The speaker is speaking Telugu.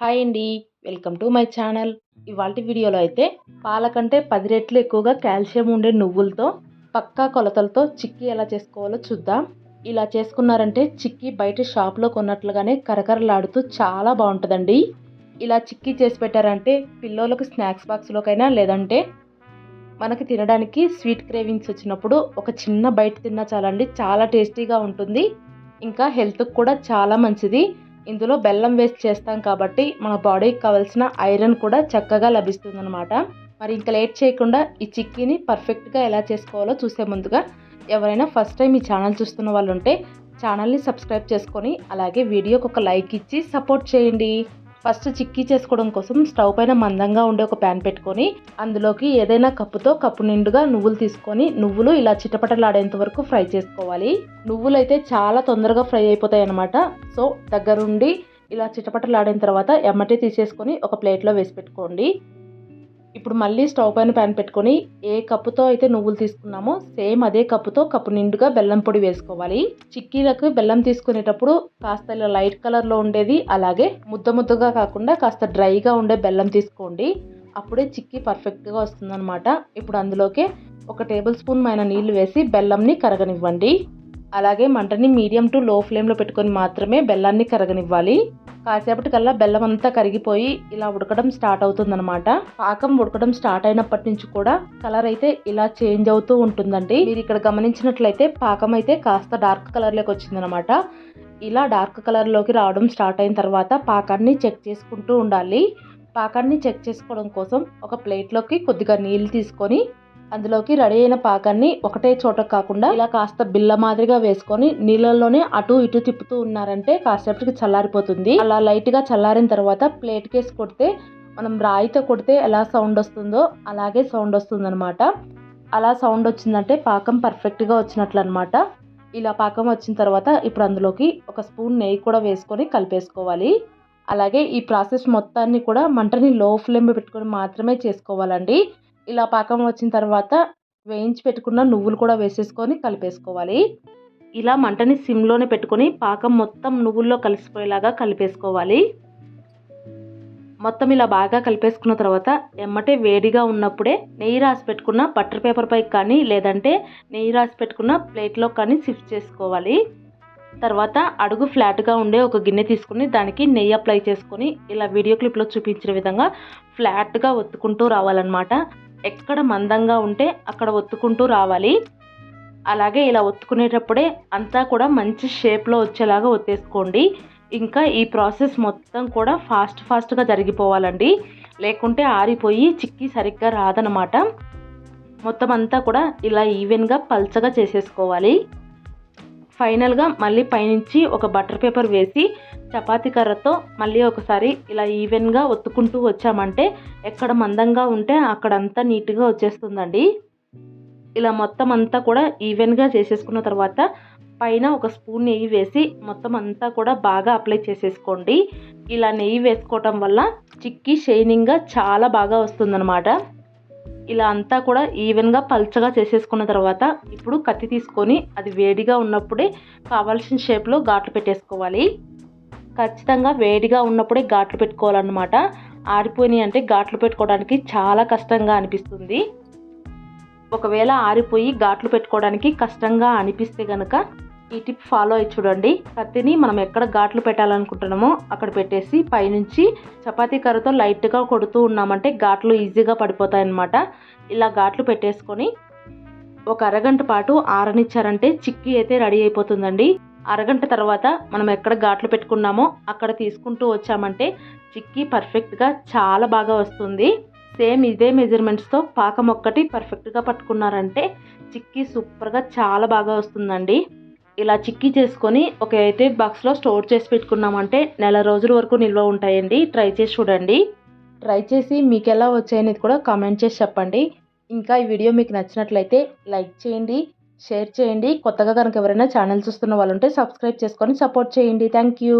హాయ్ అండి వెల్కమ్ టు మై ఛానల్. ఇవాళ వీడియోలో అయితే పాల కంటే పది రెట్లు ఎక్కువగా కాల్షియం ఉండే నువ్వులతో పక్కా కొలతలతో చిక్కీ ఎలా చేసుకోవాలో చూద్దాం. ఇలా చేసుకున్నారంటే చిక్కీ బయట షాప్లో కొన్నట్లుగానే కరకరలాడుతూ చాలా బాగుంటుందండి. ఇలా చిక్కీ చేసి పెట్టారంటే పిల్లలకు స్నాక్స్ బాక్స్లోకైనా లేదంటే మనకి తినడానికి స్వీట్ క్రేవింగ్స్ వచ్చినప్పుడు ఒక చిన్న బయట తిన్నా చాలండి చాలా టేస్టీగా ఉంటుంది. ఇంకా హెల్త్కి కూడా చాలా మంచిది. ఇందులో బెల్లం వేస్ట్ చేస్తాం కాబట్టి మన బాడీకి కావాల్సిన ఐరన్ కూడా చక్కగా లభిస్తుంది అనమాట మరి ఇంకా లేట్ చేయకుండా ఈ చిక్కీని పర్ఫెక్ట్గా ఎలా చేసుకోవాలో చూసే ముందుగా ఎవరైనా ఫస్ట్ టైం ఈ ఛానల్ చూస్తున్న వాళ్ళు ఉంటే ఛానల్ని సబ్స్క్రైబ్ చేసుకొని అలాగే వీడియోకి ఒక లైక్ ఇచ్చి సపోర్ట్ చేయండి. ఫస్ట్ చిక్కీ చేసుకోవడం కోసం స్టవ్ పైన మందంగా ఉండే ఒక ప్యాన్ పెట్టుకొని అందులోకి ఏదైనా కప్పుతో కప్పు నిండుగా నువ్వులు తీసుకొని నువ్వులు ఇలా చిటపటలాడేంత వరకు ఫ్రై చేసుకోవాలి. నువ్వులు అయితే చాలా తొందరగా ఫ్రై అయిపోతాయి అనమాట సో దగ్గరుండి ఇలా చిటపటలాడిన తర్వాత ఎమ్మటి తీసేసుకొని ఒక ప్లేట్లో వేసి పెట్టుకోండి. ఇప్పుడు మళ్ళీ స్టవ్ పైన ప్యాన్ పెట్టుకొని ఏ కప్పుతో అయితే నువ్వులు తీసుకున్నామో సేమ్ అదే కప్పుతో కప్పు నిండుగా బెల్లం పొడి వేసుకోవాలి. చిక్కీలకు బెల్లం తీసుకునేటప్పుడు కాస్త ఇలా లైట్ కలర్లో ఉండేది అలాగే ముద్ద ముద్దగా కాకుండా కాస్త డ్రైగా ఉండే బెల్లం తీసుకోండి. అప్పుడే చిక్కీ పర్ఫెక్ట్గా వస్తుందన్నమాట. ఇప్పుడు అందులోకే ఒక టేబుల్ స్పూన్ మైన నీళ్ళు వేసి బెల్లంని కరగనివ్వండి. అలాగే మంటని మీడియం టు లో ఫ్లేమ్లో పెట్టుకొని మాత్రమే బెల్లాన్ని కరగనివ్వాలి. కాసేపటి కల్లా బెల్లం అంతా కరిగిపోయి ఇలా ఉడకడం స్టార్ట్ అవుతుందనమాట పాకం ఉడకడం స్టార్ట్ అయినప్పటి నుంచి కూడా కలర్ అయితే ఇలా చేంజ్ అవుతూ ఉంటుందండి. మీరు ఇక్కడ గమనించినట్లయితే పాకం అయితే కాస్త డార్క్ కలర్లోకి వచ్చిందనమాట ఇలా డార్క్ కలర్లోకి రావడం స్టార్ట్ అయిన తర్వాత పాకాన్ని చెక్ చేసుకుంటూ ఉండాలి. పాకాన్ని చెక్ చేసుకోవడం కోసం ఒక ప్లేట్లోకి కొద్దిగా నీళ్ళు తీసుకొని అందులోకి రెడీ అయిన పాకాన్ని ఒకటే చోట కాకుండా ఇలా కాస్త బిల్ల మాదిరిగా వేసుకొని నీళ్ళల్లోనే అటు ఇటు తిప్పుతూ ఉన్నారంటే కాసేపటికి చల్లారిపోతుంది. అలా లైట్గా చల్లారిన తర్వాత ప్లేట్ కేసి కొడితే మనం రాయితో కొడితే ఎలా సౌండ్ వస్తుందో అలాగే సౌండ్ వస్తుంది అనమాట అలా సౌండ్ వచ్చిందంటే పాకం పర్ఫెక్ట్గా వచ్చినట్లు అనమాట ఇలా పాకం వచ్చిన తర్వాత ఇప్పుడు అందులోకి ఒక స్పూన్ నెయ్యి కూడా వేసుకొని కలిపేసుకోవాలి. అలాగే ఈ ప్రాసెస్ మొత్తాన్ని కూడా మంటని లో ఫ్లేమ్ పెట్టుకొని మాత్రమే చేసుకోవాలండి. ఇలా పాకం వచ్చిన తర్వాత వేయించి పెట్టుకున్న నువ్వులు కూడా వేసేసుకొని కలిపేసుకోవాలి. ఇలా మంటని సిమ్లోనే పెట్టుకొని పాకం మొత్తం నువ్వుల్లో కలిసిపోయేలాగా కలిపేసుకోవాలి. మొత్తం ఇలా బాగా కలిపేసుకున్న తర్వాత ఎమ్మటే వేడిగా ఉన్నప్పుడే నెయ్యి రాసి పెట్టుకున్న బటర్ పేపర్ పై కానీ లేదంటే నెయ్యి రాసి పెట్టుకున్న ప్లేట్లో కానీ షిఫ్ట్ చేసుకోవాలి. తర్వాత అడుగు ఫ్లాట్గా ఉండే ఒక గిన్నె తీసుకుని దానికి నెయ్యి అప్లై చేసుకొని ఇలా వీడియో క్లిప్లో చూపించిన విధంగా ఫ్లాట్గా ఒత్తుకుంటూ రావాలన్నమాట. ఎక్కడ మందంగా ఉంటే అక్కడ ఒత్తుకుంటూ రావాలి. అలాగే ఇలా ఒత్తుకునేటప్పుడే అంతా కూడా మంచి షేప్లో వచ్చేలాగా ఒత్తేసుకోండి. ఇంకా ఈ ప్రాసెస్ మొత్తం కూడా ఫాస్ట్ ఫాస్ట్గా జరిగిపోవాలండి. లేకుంటే ఆరిపోయి చిక్కి సరిగ్గా రాదనమాట మొత్తం అంతా కూడా ఇలా ఈవెన్గా పల్చగా చేసేసుకోవాలి. ఫైనల్గా మళ్ళీ పైనుంచి ఒక బటర్ పేపర్ వేసి చపాతీ కర్రతో మళ్ళీ ఒకసారి ఇలా ఈవెన్గా ఒత్తుకుంటూ వచ్చామంటే ఎక్కడ మందంగా ఉంటే అక్కడంతా నీట్గా వచ్చేస్తుందండి. ఇలా మొత్తం అంతా కూడా ఈవెన్గా చేసేసుకున్న తర్వాత పైన ఒక స్పూన్ నెయ్యి వేసి మొత్తం అంతా కూడా బాగా అప్లై చేసేసుకోండి. ఇలా నెయ్యి వేసుకోవటం వల్ల చిక్కి షైనింగ్గా చాలా బాగా వస్తుందన్నమాట. ఇలా అంతా కూడా ఈవెన్గా పల్చగా చేసేసుకున్న తర్వాత ఇప్పుడు కత్తి తీసుకొని అది వేడిగా ఉన్నప్పుడే కావాల్సిన షేప్లో ఘాట్లు పెట్టేసుకోవాలి. ఖచ్చితంగా వేడిగా ఉన్నప్పుడే ఘాట్లు పెట్టుకోవాలన్నమాట. ఆరిపోయినాయి అంటే ఘాట్లు పెట్టుకోవడానికి చాలా కష్టంగా అనిపిస్తుంది. ఒకవేళ ఆరిపోయి ఘాట్లు పెట్టుకోవడానికి కష్టంగా అనిపిస్తే కనుక ఈ టిప్ ఫాలో అయ్యి చూడండి. కత్తిని మనం ఎక్కడ ఘాట్లు పెట్టాలనుకుంటున్నామో అక్కడ పెట్టేసి పైనుంచి చపాతీ కర్రతో లైట్గా కొడుతూ ఉన్నామంటే ఘాట్లు ఈజీగా పడిపోతాయి అన్నమాట ఇలా ఘాట్లు పెట్టేసుకొని ఒక అరగంట పాటు ఆరనిచ్చారంటే చిక్కీ అయితే రెడీ అయిపోతుందండి. అరగంట తర్వాత మనం ఎక్కడ ఘాట్లు పెట్టుకున్నామో అక్కడ తీసుకుంటూ వచ్చామంటే చిక్కీ పర్ఫెక్ట్గా చాలా బాగా వస్తుంది. సేమ్ ఇదే మెజర్మెంట్స్తో పాకం ఒక్కటి పర్ఫెక్ట్గా పట్టుకున్నారంటే చిక్కీ సూపర్గా చాలా బాగా వస్తుందండి. ఇలా చిక్కీ చేసుకొని ఒక అయితే బాక్స్లో స్టోర్ చేసి పెట్టుకున్నామంటే నెల రోజుల వరకు నిల్వ ఉంటాయండి. ట్రై చేసి చూడండి. ట్రై చేసి మీకు ఎలా వచ్చాయనేది కూడా కామెంట్ చేసి చెప్పండి. ఇంకా ఈ వీడియో మీకు నచ్చినట్లయితే లైక్ చేయండి షేర్ చేయండి. కొత్తగా కనుక ఎవరైనా ఛానల్ చూస్తున్న వాళ్ళు ఉంటే సబ్స్క్రైబ్ చేసుకొని సపోర్ట్ చేయండి. Thank you